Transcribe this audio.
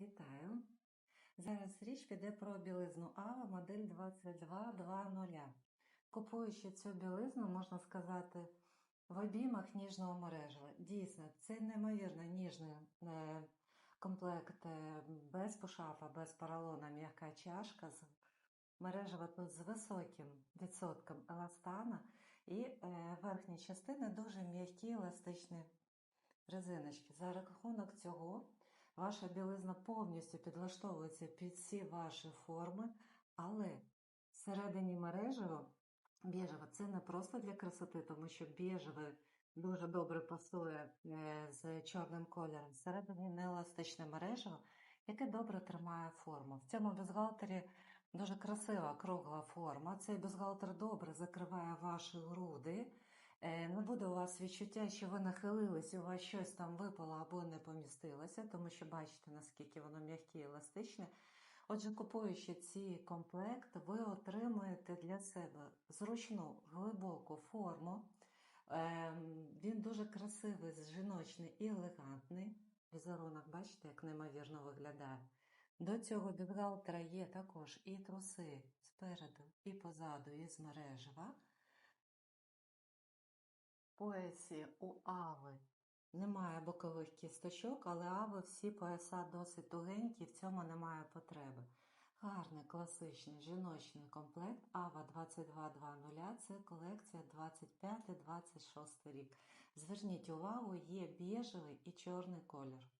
Вітаю! Зараз річ піде про білизну Ава модель 2220. Купуючи цю білизну, можна сказати, в обіймах ніжного мережева. Дійсно, це неймовірно ніжний е, комплект е, без пушафа, без поролона, м'яка чашка мережева тут з високим відсотком еластана і е, верхні частини дуже м'які еластичні резиночки. За рахунок цього ваша білизна повністю підлаштовується під всі ваші форми, але всередині мережево біжево це не просто для красоти, тому що біжеве дуже добре пасує е, з чорним кольором. Всередині нееластичне мережево, яке добре тримає форму. В цьому бюстгальтері дуже красива кругла форма. Цей бюстгальтер добре закриває ваші груди. Е, Не буде у вас відчуття, що ви нахилились, у вас щось там випало або не помістилося, тому що бачите, наскільки воно м'яке і еластичне. Отже, купуючи ці комплект, ви отримуєте для себе зручну глибоку форму. Ем, Він дуже красивий, жіночний і елегантний. Візерунок, бачите, як неймовірно виглядає. До цього бюстгальтера є також і труси спереду, і позаду, і з мережева. Поясі у Ави немає бокових кісточок, але Ави всі пояса досить тугенькі, в цьому немає потреби. Гарний класичний жіночний комплект Ава 2220 це колекція 25-26 рік. Зверніть увагу, є біжевий і чорний колір.